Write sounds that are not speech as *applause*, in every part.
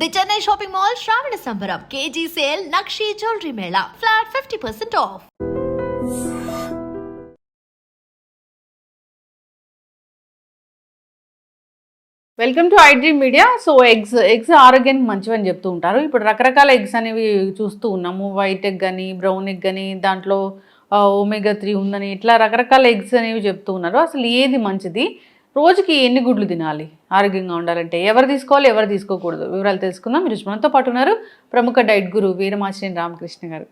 The Chennai shopping mall శ్రావణ సంబరం KG sale nakshi jewellery mela flat fifty percent off welcome to iDream media so eggs eggs ఆరోగ్యానికి మంచివని చెప్తూ ఉంటారు. ఇప్పుడు రకరకాల ఎగ్స్ అనేవి చూస్తూ ఉన్నాము. వైట్ ఎగ్ కానీ బ్రౌన్ ఎగ్ అని దాంట్లో ఒమేగా త్రీ ఉందని ఇట్లా రకరకాల ఎగ్స్ అనేవి చెప్తూ ఉన్నారు. అసలు ఏది మంచిది? రోజుకి ఎన్ని గుడ్లు తినాలి? ఆరోగ్యంగా ఉండాలంటే ఎవరు తీసుకోవాలి ఎవరు తీసుకోకూడదు? వివరాలు తెలుసుకుందాం. మీరు మనతో పాటు ఉన్నారు ప్రముఖ డైట్ గురు వీరమాచిని రామకృష్ణ గారు.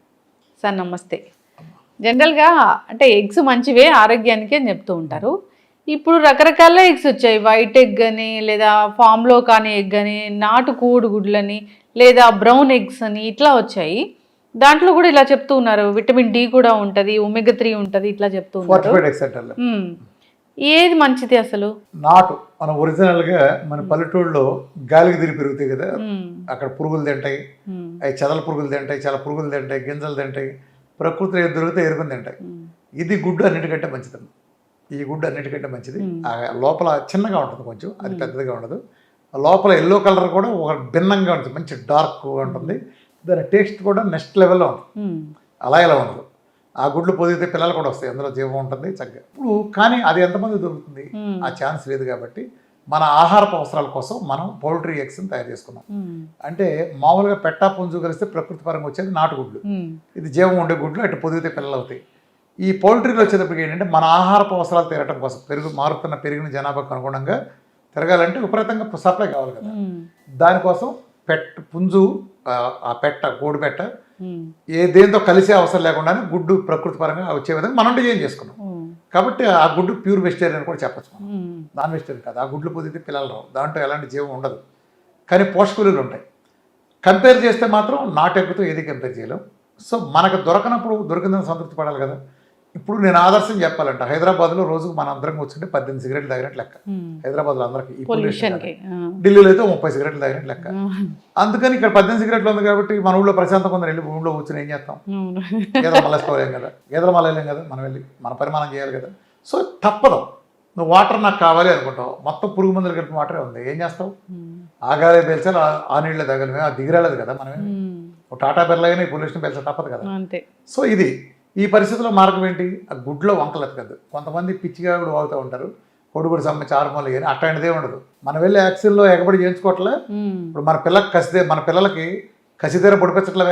సార్ నమస్తే. జనరల్గా అంటే ఎగ్స్ మంచివే ఆరోగ్యానికి అని చెప్తూ ఉంటారు. ఇప్పుడు రకరకాల ఎగ్స్ వచ్చాయి. వైట్ ఎగ్ అని లేదా ఫామ్లో కానీ ఎగ్ అని నాటు కోడిగుడ్లని లేదా బ్రౌన్ ఎగ్స్ అని ఇట్లా వచ్చాయి. దాంట్లో కూడా ఇలా చెప్తూ ఉన్నారు. విటమిన్ డి కూడా ఉంటుంది ఒమెగా త్రీ ఉంటుంది ఇట్లా చెప్తూ ఉన్నారు. ఏది మంచిది అసలు? నాటు మన ఒరిజినల్గా మన పల్లెటూళ్ళలో గాలికి తిరిగి పెరుగుతాయి కదా. అక్కడ పురుగులు తింటాయి. అవి చెదల పురుగులు తింటాయి చాలా పురుగులు తింటాయి గింజలు తింటాయి ప్రకృతిలో ఏది దొరికితే ఎరుకుని తింటాయి. ఇది గుడ్డు అన్నిటికంటే మంచిది. ఈ గుడ్డు అన్నిటికంటే మంచిది. లోపల చిన్నగా ఉంటుంది కొంచెం అది పెద్దదిగా ఉండదు. లోపల ఎల్లో కలర్ కూడా ఒక భిన్నంగా ఉంటుంది మంచి డార్క్గా ఉంటుంది. దాని టేస్ట్ కూడా నెక్స్ట్ లెవెల్లో ఉంటుంది. అలా ఇలా ఉండదు. ఆ గుడ్లు పొదిగితే పిల్లలు కూడా వస్తాయి అందులో జీవం ఉంటుంది చక్కగా ఇప్పుడు కానీ అది ఎంతమంది దొరుకుతుంది. ఆ ఛాన్స్ లేదు కాబట్టి మన ఆహారపు అవసరాల కోసం మనం పౌల్ట్రీ ఎగ్స్ని తయారు చేసుకున్నాం. అంటే మామూలుగా పెట్టా పుంజు కలిస్తే ప్రకృతి పరంగా వచ్చేది నాటుగుడ్లు. ఇది జీవం ఉండే గుడ్లు అటు పొదిగితే పిల్లలు అవుతాయి ఈ పౌల్ట్రీలో వచ్చేటప్పటికి ఏంటంటే మన ఆహారపు అవసరాలు తీరటం కోసం పెరుగు మారుతున్న పెరిగిన జనాభాకు అనుగుణంగా తిరగాలంటే విపరీతంగా సప్లై కావాలి కదా. దానికోసం పెట్ పుంజు ఆ, పెట్ట కోడి పెట్ట. ఏ దేంతో కలిసే అవసరం లేకుండానే గుడ్డు ప్రకృతి పరంగా వచ్చే విధంగా మనం డిజైన్ చేసుకున్నాం. కాబట్టి ఆ గుడ్డు ప్యూర్ వెజిటేరియన్ కూడా చెప్పచ్చు మనం. నాన్ వెజిటేరియన్ కాదు. ఆ గుడ్లు పొదిగితే పిల్లలు రావు. దాంట్లో ఎలాంటి జీవం ఉండదు. కానీ పోషకులు ఉంటాయి. కంపేర్ చేస్తే మాత్రం నాటెగ్గుతో ఏది కంపేర్ చేయలేం. సో మనకు దొరకనప్పుడు దొరికిందని సంతృప్తి పడాలి కదా. ఇప్పుడు నేను ఆదర్శం చెప్పాలంట. హైదరాబాద్లో రోజుకు మన అందరం కూర్చుంటే పద్దెనిమిది సిగరెట్లు తాగినట్టు లెక్క. మ్మ్. హైదరాబాద్లో అందరికి. ఢిల్లీలో అయితే ముప్పై సిగరెట్లు తాగినట్టు లెక్క. అందుకని ఇక్కడ పద్దెనిమిది సిగరెట్లు ఉంది కాబట్టి మన ఊళ్ళో ప్రశాంతంగా ఉందని వెళ్ళి ఊళ్ళో కూర్చొని ఏం చేస్తాం? మళ్ళేసుకోలేం కదా. మళ్ళలేం కదా. మనం వెళ్ళి మన పరిమాణం చేయాలి కదా. సో తప్పదు. నువ్వు వాటర్ నాకు కావాలి అనుకుంటావు. మొత్తం పురుగు మందులు కలిపి వాటరే ఉంది. ఏం చేస్తావు? మ్మ్. ఆ గాలి పీల్చాలి ఆ- నీళ్ళే తగలమే. ఆ దిగిరాలేదు కదా మనమే. టాటా బిర్లా అయినా ఈ పొల్యూషన్ పీల్చ తప్పదు కదా. సో ఇది ఈ పరిస్థితుల్లో మార్గం ఏంటి? ఆ గుడ్లో వంకలు ఎత్తకద్దు కొంతమంది పిచ్చిగా కూడా వాగుతూ ఉంటారు. కొడుకుడు సంబంధించి ఆరుమూలకి కానీ అట్లాంటిదే ఉండదు. మనం వెళ్ళి యాక్సిన్లో ఎగబడి చేయించుకోవట్లే. ఇప్పుడు మన పిల్లకి కసిదే మన పిల్లలకి కసిదేర పొడిపించట్ల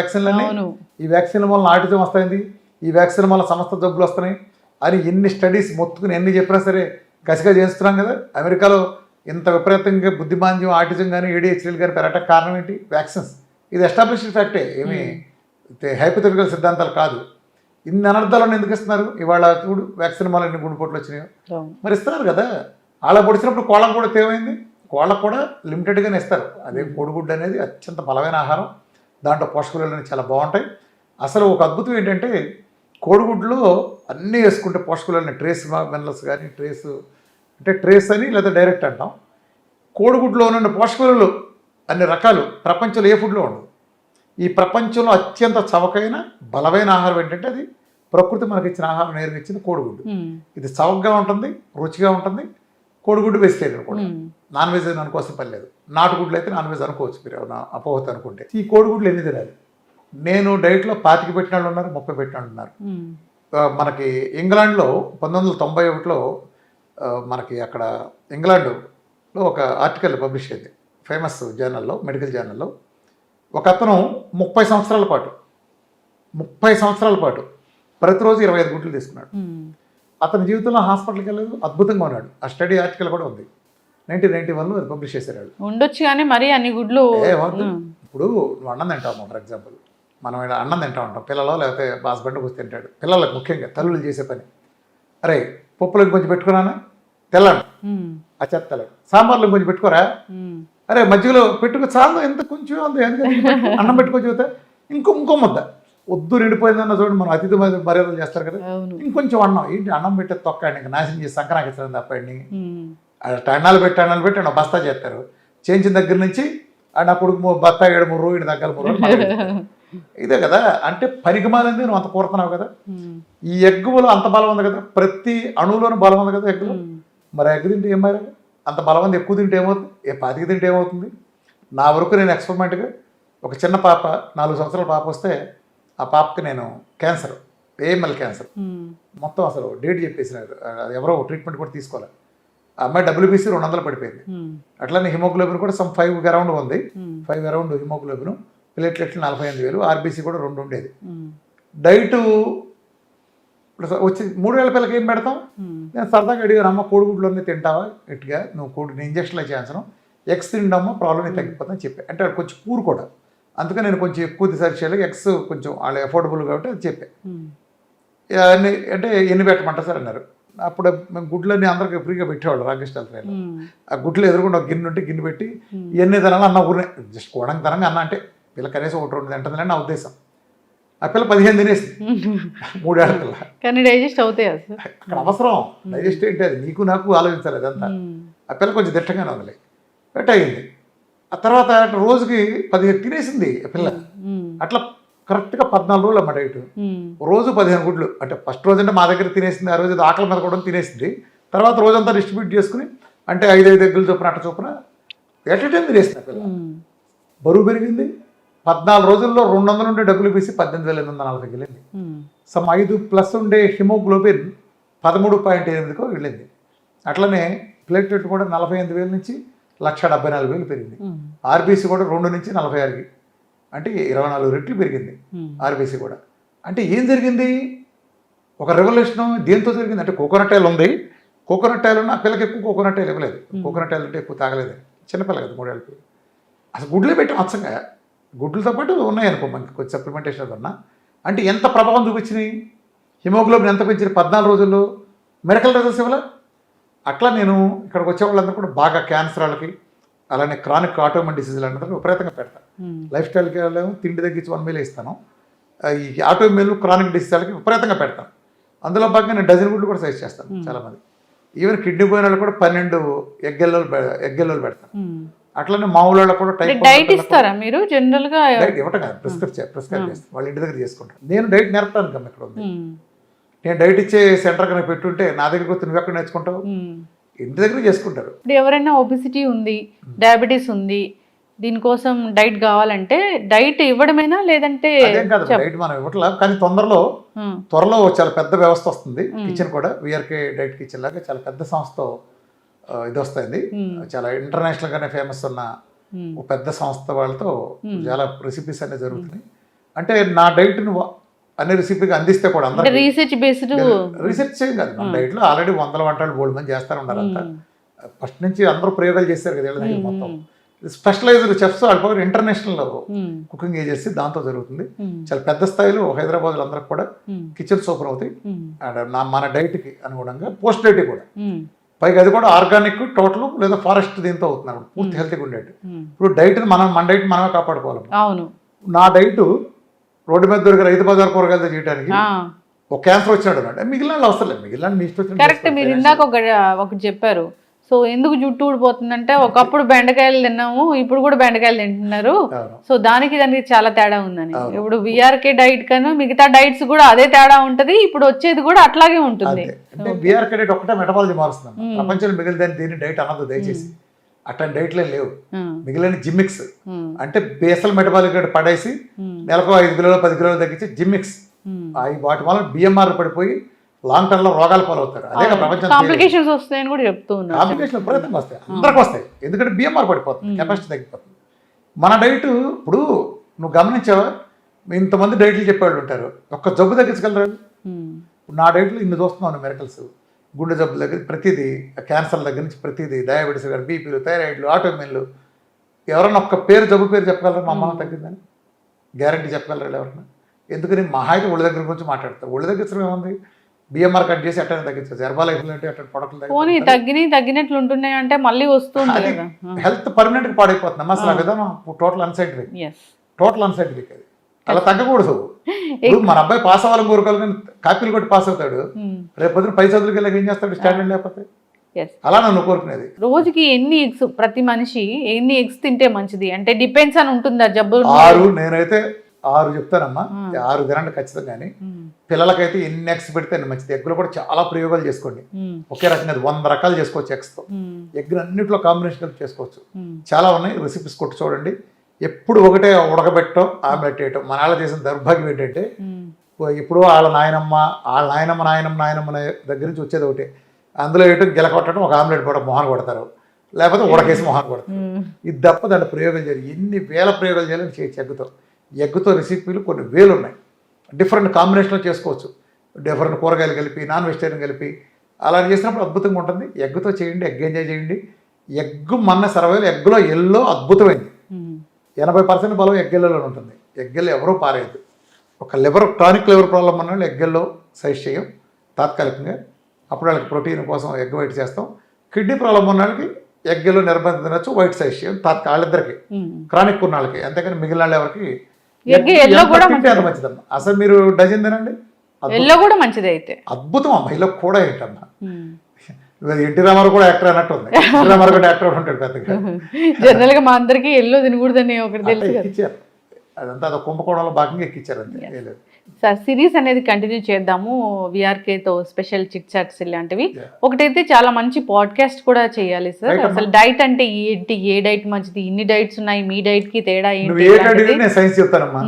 అవును. ఈ వ్యాక్సిన్ వల్ల ఆటిజం వస్తుంది ఈ వ్యాక్సిన్ వల్ల సమస్త జబ్బులు వస్తున్నాయి. అని ఎన్ని స్టడీస్ మొత్తుకుని ఎన్ని చెప్పినా సరే కసిగా చేస్తున్నాం కదా. అమెరికాలో ఇంత విపరీతంగా బుద్ధిమాంద్యం ఆటిజం కానీ ఏడిహెచ్డీలు కానీ పెరగటం కారణం ఏంటి? వ్యాక్సిన్స్. ఇది ఎస్టాబ్లిష్డ్ ఫ్యాక్టే. ఏమి హైపోథెటికల్ సిద్ధాంతాలు కాదు. ఇన్ని అనర్థాలను ఎందుకు ఇస్తున్నారు? ఇవాళ చూడు వ్యాక్సిన్ వల్ల ఎన్ని గుండెపోట్లు వచ్చినాయో. మరి ఇస్తున్నారు కదా. అలా పొడిచినప్పుడు కోళ్ళకు కూడా తేమైంది? కోళ్ళకు కూడా లిమిటెడ్గానే ఇస్తారు. అదే కోడిగుడ్డు అనేది అత్యంత బలమైన ఆహారం. దాంట్లో పోషకాలు చాలా బాగుంటాయి. అసలు ఒక అద్భుతం ఏంటంటే కోడిగుడ్లో అన్నీ వేసుకుంటే పోషకాలు ట్రేస్ మినరల్స్ కానీ ట్రేస్ అంటే ట్రేస్ అని లేదా డైరెక్ట్ అంటాం. కోడిగుడ్లో ఉన్న పోషకాలు అన్ని రకాలు ప్రపంచంలో ఏ ఫుడ్లో ఉండదు ఈ ప్రపంచంలో అత్యంత చవకైన బలమైన ఆహారం ఏంటంటే అది ప్రకృతి మనకి ఇచ్చిన ఆహారం నేరుగా ఇచ్చింది కోడిగుడ్డు. ఇది చవకగా ఉంటుంది రుచిగా ఉంటుంది కోడిగుడ్డు వెజిటేరియన్ కూడా. నాన్ వెజ్ అని అనుకోవాల్సిన పని లేదు. నాటుగుడ్లు అయితే నాన్ వెజ్ అనుకోవచ్చు మీరు అపోహత అనుకుంటే. ఈ కోడిగుడ్లు ఎన్ని తినాలి? నేను డైట్లో పాతికి పెట్టిన వాళ్ళు ఉన్నారు ముప్పై పెట్టిన వాళ్ళు ఉన్నారు. మనకి ఇంగ్లాండ్లో పంతొమ్మిది వందల తొంభై ఒకటిలో మనకి అక్కడ ఇంగ్లాండ్లో ఒక ఆర్టికల్ పబ్లిష్ అయింది. ఫేమస్ జర్నల్లో మెడికల్ జర్నల్లో. ఒక అతను ముప్పై సంవత్సరాల పాటు ముప్పై సంవత్సరాల పాటు ప్రతిరోజు ఇరవై ఐదు గుడ్లు తీసుకున్నాడు. అతని జీవితంలో హాస్పిటల్కి వెళ్ళలేదు అద్భుతంగా ఉన్నాడు. ఆ స్టడీ ఆర్టికల్ కూడా ఉంది. నైన్టీన్ నైన్టీ వన్లో అది పబ్లిష్ చేశారు. ఉండొచ్చు కానీ మరి అన్ని గుడ్లు. ఇప్పుడు నువ్వు అన్నం తింటావు ఫర్ ఎగ్జాంపుల్. మనం ఇలా అన్నం తింటా ఉంటాం పిల్లలో లేకపోతే హస్బెండ్ కూర్చొని తింటాడు. పిల్లలకు ముఖ్యంగా తల్లులు చేసే పని. అరే పప్పులకు కొంచెం పెట్టుకున్నానా? తెల్లను మ్మ్. ఆ చెత్తలు సాంబార్లో కొంచెం పెట్టుకోరా. అరే మధ్యలో పెట్టుకో చాలు ఎంత కొంచెం పెట్టుకో. *laughs* అన్నం పెట్టుకో చూస్తే ఇంకో ఇంకో ముద్ద వద్దు నిండిపోయిందన్న చూడండి మనం అతిథి మర్యాద- మర్యాదలు చేస్తారు కదా ఇంకొంచెం అన్నం ఏంటి అన్నం పెట్టే తొక్కండి ఇంకా నాశనం చేసి సంక్రాంతి తప్పండి మ్మ్. అన్నాలు పెట్టి అన్నాలు పెట్టి బస్తా చేస్తారు చేయించిన దగ్గర నుంచి నా కొడుకు బత్తా ఏడు ముర్రు ఈయన దగ్గర పెడతారు. *laughs* ఇదే కదా అంటే పరిగమాలింది నువ్వు అంత కోరుతున్నావు కదా. ఈ ఎగ్గులో అంత బలం ఉంది కదా ప్రతి అణువులోనూ బలం ఉంది కదా ఎగ్గులో. మరి ఎగ్ తింటే ఏం మరి అంత బలం ఉంది ఎక్కువ తింటే ఏమవుతుంది? ఏ పాతికి తింటే ఏమవుతుంది? నా వరకు నేను ఎక్స్పెరిమెంట్గా ఒక చిన్న పాప నాలుగు సంవత్సరాల పాప వస్తే ఆ పాపకి నేను క్యాన్సర్ ఏఎంఎల్ క్యాన్సర్. మొత్తం అసలు డేట్ చెప్పేసినారు. అది ఎవరో ట్రీట్మెంట్ కూడా తీసుకోవాలి. ఆ అమ్మాయి డబ్ల్యూబీసీ రెండు వందలు పడిపోయింది. అట్లానే హిమోగ్లోబిన్ కూడా సమ్ ఫైవ్ అరౌండ్ ఉంది. ఫైవ్ అరౌండ్ హిమోగ్లోబిన్ ప్లేట్లెట్లు నలభై ఎనిమిది వేలు ఆర్బీసీ కూడా రెండు ఉండేది. డైట్ ఇప్పుడు వచ్చి మూడు వేల పిల్లలకి ఏం పెడతాం? నేను సరదాగా అడిగాను అమ్మ కోడిగుడ్లోనే తింటావా? గట్టిగా నువ్వు కోడి ఇంజక్షన్లు చేయాల్సిన ఎగ్స్ తిండమ్మా ప్రాబ్లం తగ్గిపోతుందని చెప్పి. అంటే కొంచెం పూర్ కూడా. అందుకని నేను కొంచెం ఎక్కువ రీసెర్చ్ చేయాలి ఎగ్స్ కొంచెం వాళ్ళు అఫోర్డబుల్ కాబట్టి అది చెప్పా. అంటే ఎన్ని పెట్టమంటారు సార్ అన్నారు. అప్పుడు మేము గుడ్లన్నీ అందరికి ఫ్రీగా పెట్టేవాళ్ళు ట్రైన్లో ఉమ్, ఆ గుడ్లు ఎదురుకుండా ఒక గిన్నె ఉంటే గిన్నె పెట్టి. ఇవన్నీ తినాలి అన్న ఊరినే. జస్ట్ కోడంగా తనంగా అన్న అంటే పిల్ల కనీసం ఒకటి రెండు తింటుందని నా ఉద్దేశం. ఆ పిల్ల పదిహేను తినేసింది ఉమ్. మూడేళ్ళ పిల్ల కానీ డైజెస్ట్ అవుతాయి అక్కడ అవసరం. డైజెస్ట్ ఏంటి అది? నీకు నాకు ఆలోచించాలి అదంతా. ఆ పిల్ల కొంచెం దిట్టంగానే ఉంది బట్ అయింది ఆ తర్వాత రోజుకి పదిహేను తినేసింది ఆ పిల్ల. అట్లా కరెక్ట్గా పద్నాలుగు రోజులు అమ్మ డైట్ ఉమ్, రోజు పదిహేను గుడ్లు. అంటే ఫస్ట్ రోజు అంటే మా దగ్గర తినేసింది ఆ రోజు ఆకలి మీద కూడా తినేసింది. తర్వాత రోజంతా డిస్ట్రిబ్యూట్ చేసుకుని అంటే ఐదు ఐదు ఎగ్గులు చొప్పున అట్ట చొప్పున ఎట్ టైం తినేసింది ఆ పిల్ల. బరువు పెరిగింది. పద్నాలుగు రోజుల్లో రెండు వందలు ఉండే డబ్బులు పీసి పద్దెనిమిది వేల ఎనిమిది వందల నలభైకి వెళ్ళింది. సమ్ ఐదు ప్లస్ ఉండే హిమోగ్లోబిన్ పదమూడు పాయింట్ ఎనిమిదికో వెళ్ళింది. అట్లనే ప్లేట్లెట్ కూడా నలభై ఎనిమిది వేల నుంచి లక్ష డెబ్బై నాలుగు వేలు పెరిగింది. ఆర్బీసీ కూడా రెండు నుంచి నలభై ఆరుకి అంటే ఇరవై నాలుగు రెట్లు పెరిగింది ఆర్బీసీ కూడా. అంటే ఏం జరిగింది? ఒక రెవల్యూషన్ దేంతో జరిగింది? అంటే కోకోనట్ ఆయిల్ ఉంది. కోకోనట్ ఆయిల్ ఉన్న ఆ పిల్లకి ఎక్కువ కోకోనట్ ఆయిల్ ఇవ్వలేదు. కోకోనట్ ఆయిల్ అంటే ఎక్కువ తాగలేదు చిన్నపిల్ల కదా మూడేళ్ళకి అసలు గుడ్లే పెట్టి మచ్చంగా గుడ్లతో పాటు ఉన్నాయి అనుకో మనకి కొంచెం సప్లిమెంటేషన్ ఉన్నా అంటే ఎంత ప్రభావం చూపించినాయి? హిమోగ్లోబిన్ ఎంత పెంచింది పద్నాలుగు రోజుల్లో? మెరకల్ రిజల్ట్స్ ఇవ్వలే? అట్లా నేను ఇక్కడికి వచ్చే వాళ్ళందరూ కూడా బాగా క్యాన్సర్ వాళ్ళకి అలానే క్రానిక్ ఆటోమన్ డిసీజులు అందరూ విపరీతంగా పెడతాను లైఫ్ స్టైల్కి వెళ్ళాము తిండి తగ్గించి వన్ మీల్ ఇస్తాను. ఈ ఆటో మీల్ క్రానిక్ డిసీజులకి విపరీతంగా పెడతాను అందులో భాగంగా నేను డజన్ గుడ్లు కూడా సజెస్ట్ చేస్తాను చాలామంది. ఈవెన్ కిడ్నీ పోయిన వాళ్ళు కూడా పన్నెండు ఎగ్గెల్లో ఎగ్గెల్లో పెడతాను ఉమ్. అట్లనే మామూలు వాళ్ళకు కూడా టైప్ డైట్ ఇస్తారా మీరు? జనరల్గా డైట్ ఇవ్వటం కాదు ప్రిస్క్రైబ్ ప్రిస్క్రైబ్ చేస్తాను వాళ్ళ ఇంటి దగ్గర చేసుకుంటాను నేను డైట్ నేర్పడానికి అమ్మ ఇక్కడ ఉంది. నేను డైట్ ఇచ్చే సెంటర్ కనుక పెట్టుంటే నా దగ్గరికి వస్తే నువ్వు ఎక్కడ నేర్చుకుంటావు. ఇంటి దగ్గర చేసుకుంటారు. ఇప్పుడు ఎవరైనా ఒబిసిటీ ఉంది డయాబెటీస్ ఉంది దీనికోసం డైట్ కావాలంటే డైట్ ఇవ్వడమేనా లేదంటే అదేం కాదు డైట్ మనం ఇవ్వట్లా. కానీ తొందరలో త్వరలో చాలా పెద్ద వ్యవస్థ వస్తుంది. కిచెన్ కూడా విఆర్కే డైట్ కిచెన్ లాగా చాలా పెద్ద సంస్థ ఇది వస్తుంది. చాలా ఇంటర్నేషనల్ గానే ఫేమస్ ఉన్న పెద్ద సంస్థ వాళ్ళతో చాలా రెసిపీస్ అనేవి జరుగుతున్నాయి. అంటే నా డైట్ను అన్ని రెసిపీకి అందిస్తే కూడా అందరూ రీసెర్చ్ బేస్డ్ రీసెర్చ్ చేయం కాదు. మన డైట్లో ఆల్రెడీ వందల వంటలు బోల్డ్ మంది చేస్తారు ఉన్నారు అంతా ఫస్ట్ నుంచి అందరూ ప్రయోగాలు చేస్తారు కదా వీళ్ళ దగ్గర మొత్తం. స్పెషలైజ్డ్ చెఫ్స్ వాళ్ళ ఇంటర్నేషనల్ కుకింగ్ ఏజెన్సీ దాంతో జరుగుతుంది. చాలా పెద్ద స్థాయిలో హైదరాబాద్ అందరికి కూడా కిచెన్ సూపర్ అవుతాయి. అండ్ నా మన డైట్కి అనుగుణంగా పోస్ట్ డైట్ కూడా పైగా అది కూడా ఆర్గానిక్ టోటల్ లేదా ఫారెస్ట్ దీంతో అవుతున్నారు. పూర్తి హెల్తీగా ఉండేది ఇప్పుడు డైట్ మనం మన డైట్ మనమే కాపాడుకోవాలి అవును. నా డైట్ రోడ్డు మీద దొరికే రైతు బజార్ కూరగాయలతో చేయడానికి ఒక క్యాన్సర్ వచ్చినాడు అంటే మిగిలిన అవసరం లేదు. మిగిలిన మీ ఇష్టం వచ్చినట్టు కరెక్ట్. మీరు. ఇందాక ఒక ఒకటి చెప్పారు. సో ఎందుకు జుట్టు ఊడిపోతుందంటే ఒకప్పుడు బెండకాయలు తిన్నాము ఇప్పుడు కూడా బెండకాయలు తింటున్నారు. సో దానికి దానికి చాలా తేడా ఉందని. ఇప్పుడు విఆర్కే డైట్ కన్నా మిగతా డైట్స్ కూడా అదే తేడా ఉంటది. ఇప్పుడు వచ్చేది కూడా అట్లాగే ఉంటుంది. అంటే బీఆర్ డైట్ ఒకటే మెటబాలజీ మారుస్తుంది ప్రపంచంలో మిగిలిన దాన్ని డైట్ అనదు దయచేసి. అట్లాంటి డైట్లే లేవు. ఉమ్, మిగిలిన జిమ్మిక్స్. అంటే బేసల్ మెటబాలిక్ పడేసి నెలకు ఐదు కిలోలు పది కిలోలు తగ్గించి జిమ్మిక్స్. అవి వాటి వల్ల బిఎంఆర్ పడిపోయి లాంగ్ టర్మ్లో రోగాలు పాలవుతారు. అదే ప్రపంచం కాంప్లికేషన్స్ వస్తాయని కూడా చెప్తూ ఉన్నారు కాంప్లికేషన్ విపరీతంగా వస్తాయి అందరికి వస్తాయి. ఎందుకంటే బిఎంఆర్ పడిపోతుంది కెపాసిటీ తగ్గిపోతుంది. మన డైట్ ఇప్పుడు నువ్వు గమనించావా? ఇంతమంది డైట్లు చెప్పేవాళ్ళు ఉంటారు. ఒక్క జబ్బు తగ్గించగలరు? నా డైట్లో ఇన్ని చూస్తున్నాను మెరకల్స్ గుండె జబ్బుల దగ్గర ప్రతిదీ క్యాన్సర్ దగ్గర నుంచి ప్రతిదీ డయాబెటీస్ దగ్గర బీపీలు థైరాయిడ్లు ఆటోమిన్లు ఎవరన్నా ఒక్క పేరు జబ్బు పేరు చెప్పగలరా? మా అమ్మ తగ్గిందని. గ్యారంటీ చెప్పగలరా ఎవరన్నా? ఎందుకని మహా అయితే ఒళ్ళ దగ్గర గురించి మాట్లాడతారు. ఒళ్ళ దగ్గర ఏముంది? బిఎంఆర్ కట్ చేసి అంటే అట్లా ప్రొడక్ట్లు పోనీ తగ్గినాయి తగ్గినట్లు ఉంటున్నాయి అంటే మళ్ళీ వస్తుంది హెల్త్ పర్మనెంట్ పాడైపోతుంది. అమ్మా అసలు ఆ. విధానం టోటల్ అన్సైంటిఫిక్ టోటల్ అన్సైంటిఫిక్ అది. అలా తగ్గకూడదు. ఇప్పుడు మన అబ్బాయి పాస్ అవ్వాలని కోరుకోవాలి కానీ కాపీలు కొట్టి పాస్ అవుతాడు. రేపు పొద్దున పై చదువులకి వెళ్ళాక ఏం చేస్తాడు? స్టాండర్డ్ లేకపోతే? అలా నన్ను కోరుకునేది. రోజుకి ఎన్ని ఎగ్స్ ప్రతి మనిషి ఎన్ని ఎగ్స్ తింటే మంచిది? అంటే డిపెండ్స్ అని ఉంటుందా జబ్బు ఆరు నేనైతే ఆరు చెప్తానమ్మా. ఆరు తినండి ఖచ్చితంగాని పిల్లలకైతే ఎన్ని ఎగ్స్ పెడితే మంచిది? ఎగ్గులో కూడా చాలా ప్రయోగాలు చేసుకోండి. ఒకే రకంగా వంద రకాలు చేసుకోవచ్చు ఎగ్స్తో. ఎగ్ అన్నింటిలో కాంబినేషన్ చేసుకోవచ్చు. చాలా ఉన్నాయి. రెసిపీస్ కొట్టి చూడండి. ఎప్పుడు ఒకటే ఉడకబెట్టడం ఆమ్లెట్ వేయటం మన వాళ్ళ చేసిన దౌర్భాగ్యం ఏంటంటే ఇప్పుడు వాళ్ళ నాయనమ్మ వాళ్ళ నాయనమ్మ నాయనమ్మ నాయనమ్మ నాయ- దగ్గర నుంచి వచ్చేది ఒకటే. అందులో వేయటం గిలకొట్టడం ఒక ఆమ్లెట్ కూడా మొహాన్ కొడతారు. లేకపోతే ఉడకేసి మొహాన్ కొడతారు. ఇది తప్ప దాంట్లో ప్రయోగం చేయాలి. ఎన్ని వేల ప్రయోగాలు చేయాలని చేయొచ్చు ఎగ్గుతో ఎగ్గుతో రెసిపీలు కొన్ని వేలు ఉన్నాయి. డిఫరెంట్ కాంబినేషన్లో చేసుకోవచ్చు. డిఫరెంట్ కూరగాయలు కలిపి నాన్ వెజిటేరియన్ కలిపి. అలా చేసినప్పుడు అద్భుతంగా ఉంటుంది. ఎగ్గుతో చేయండి ఎగ్ ఎంజాయ్ చేయండి. ఎగ్ మన సర్వైవల్ ఎగ్గులో ఎల్లో అద్భుతమైంది. ఎనభై పర్సెంట్ బలం ఎగ్గెల్లో ఉంటుంది. ఎగ్గెల్లో ఎవరూ పారేయద్దు. ఒక లివర్ టానిక్ లివర్ ప్రాబ్లం ఉన్న వాళ్ళు ఎగ్గెల్లో సైజ్ చేయం. తాత్కాలికంగా అప్పుడు వాళ్ళకి ప్రోటీన్ కోసం ఎగ్ వైట్ చేస్తాం. కిడ్నీ ప్రాబ్లం ఉన్న వాళ్ళకి ఎగ్గెల్లో నిర్బంధం తినచ్చు వైట్ సైజ్ చేయం. తాత్కాలిక వాళ్ళిద్దరికి. క్రానిక్ ఉన్న వాళ్ళకి. అంతేకాని మిగిలిన వాళ్ళు ఎవరికి? మంచిదమ్మా. అసలు మీరు డజన్ తినండి. ఎల్లో కూడా మంచిదే అయితే అద్భుతం అమ్మా. ఇలా కూడా ఏంటమ్మా? ఎన్టీ రామారావు కూడా యాక్టర్ అన్నట్టు ఉంది *laughs* ఎన్టీ రామారావు కూడా యాక్టర్ ఉంటాడు పెద్దగా. *laughs* జనరల్గా మా అందరికి ఎల్లో తినకూడదని ఒకటి తెలుసు ఎక్కిచ్చారు. అదంతా అదో కుంభకోణంలో భాగంగా ఎక్కిచ్చారు అంతే. సార్ సిరీస్ అనేది కంటిన్యూ చేద్దాము. VRK తో స్పెషల్ చిట్ చాట్స్ ఇలాంటివి. ఒకటైతే చాలా మంచి పాడ్కాస్ట్ కూడా చేయాలి సార్. అసలు డైట్ అంటే ఏంటి? ఏ డైట్ మంచిది? ఇన్ని డైట్స్ ఉన్నాయి మీ డైట్కి తేడా ఏంటి సైన్స్ చెప్తానమ్మా.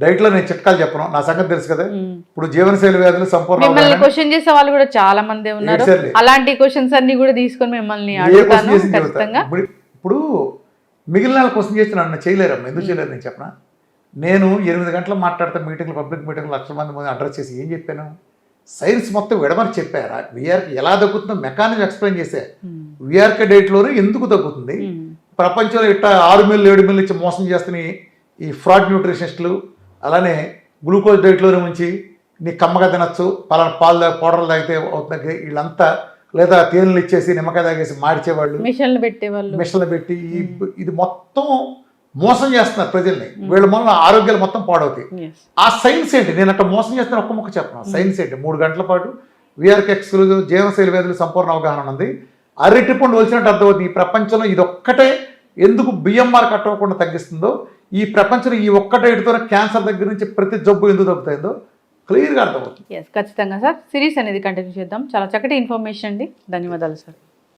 మ్మ్. డైట్లో నేను చిట్కాలు చెప్పను నా సంగతి తెలుసు కదా. ఇప్పుడు జీవనశైలి వ్యాధులు సంపూర్ణ మిమ్మల్ని. క్వశ్చన్ చేసే వాళ్ళు కూడా చాలా మంది ఉన్నారు. అలాంటి క్వశ్చన్స్ అన్ని కూడా తీసుకొని మిమ్మల్ని చేసి ఇప్పుడు మిగిలిన వాళ్ళు క్వశ్చన్ చేస్తే నన్ను చేయలేరమ్మా ఎందుకు చేయలేరు నేను చెప్పనా నేను ఎనిమిది గంటలు మాట్లాడితే మీటింగ్లు పబ్లిక్ మీటింగ్లు లక్షల మంది మంది అడ్రస్ చేసి ఏం చెప్పాను సైన్స్ మొత్తం విడమని చెప్పారా విఆర్కి ఎలా తగ్గుతుందో మెకానిజం ఎక్స్ప్లెయిన్ చేశా. విఆర్కే డైట్లోనే ఎందుకు తగ్గుతుంది. ప్రపంచంలో ఇట్ట ఆరు మిల్లు ఏడు మిల్లు ఇచ్చి మోసం చేస్తున్న ఈ- ఈ ఫ్రాడ్ న్యూట్రిషనిస్టులు అలానే గ్లూకోజ్ డైట్లోనే ఉంచి నీ కమ్మగా తినచ్చు పలానా పాలు పౌడర్లు తాగితే అవుతుంది వీళ్ళంతా లేదా తేనెలు ఇచ్చేసి నిమ్మకాయ తాగేసి మాడిచేవాళ్ళు మిషన్లు పెట్టేవాళ్ళు. మిషన్లు పెట్టి ఈ ఇది మొత్తం మోసం చేస్తున్నారు ప్రజల్ని. వీళ్ళ వల్ల ఆరోగ్యాలు మొత్తం పాడవుతాయి. ఆ సైన్స్ ఏంటి? నేను అట్లా మోసం చేస్తున్న ఒక్క ముక్క చెప్పను. సైన్స్ ఏంటి? మూడు గంటల పాటు విఆర్కి ఎక్స్క్లూజివ్ జీవనశైలి వ్యాధులు సంపూర్ణ అవగాహన ఉంది. అరటి పండు వచ్చినట్టు అర్థమవుతుంది. ఈ ప్రపంచంలో ఇది ఒక్కటే ఎందుకు బిఎంఆర్ కట్టకుండా తగ్గిస్తుందో. ఈ ప్రపంచంలో ఈ ఒక్క డైట్తోనే క్యాన్సర్ దగ్గర నుంచి ప్రతి జబ్బు ఎందుకు తగ్గుతుందో క్లియర్గా అర్థమవుతుంది. ఖచ్చితంగా సార్. సిరీస్ అనేది కంటిన్యూ చేద్దాం. చాలా చక్కటి ఇన్ఫర్మేషన్ అండి. ధన్యవాదాలు సార్.